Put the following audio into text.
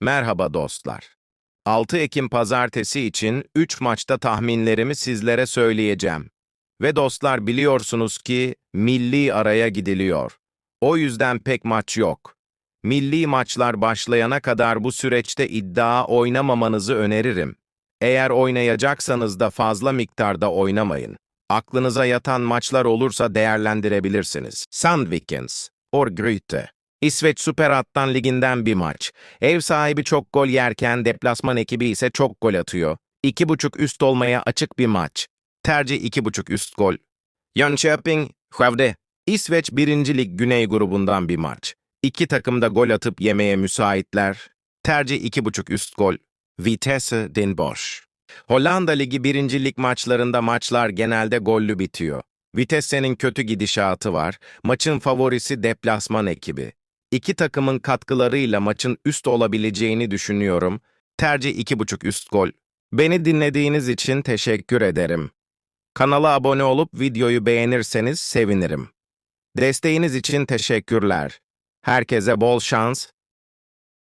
Merhaba dostlar. 6 Ekim pazartesi için 3 maçta tahminlerimi sizlere söyleyeceğim. Ve dostlar biliyorsunuz ki milli araya gidiliyor. O yüzden pek maç yok. Milli maçlar başlayana kadar bu süreçte iddia oynamamanızı öneririm. Eğer oynayacaksanız da fazla miktarda oynamayın. Aklınıza yatan maçlar olursa değerlendirebilirsiniz. Sandvikens, or Gryte. İsveç Süper Attan Liginden bir maç. Ev sahibi çok gol yerken deplasman ekibi ise çok gol atıyor. 2.5 üst olmaya açık bir maç. Tercih 2.5 üst gol. Jönköping, Skövde. İsveç 1. Lig Güney grubundan bir maç. İki takım da gol atıp yemeye müsaitler. Tercih 2.5 üst gol. Vitesse Den Bosch. Hollanda Ligi 1. Lig maçlarında maçlar genelde gollü bitiyor. Vitesse'nin kötü gidişatı var. Maçın favorisi deplasman ekibi. İki takımın katkılarıyla maçın üst olabileceğini düşünüyorum. Tercih 2.5 üst gol. Beni dinlediğiniz için teşekkür ederim. Kanala abone olup videoyu beğenirseniz sevinirim. Desteğiniz için teşekkürler. Herkese bol şans,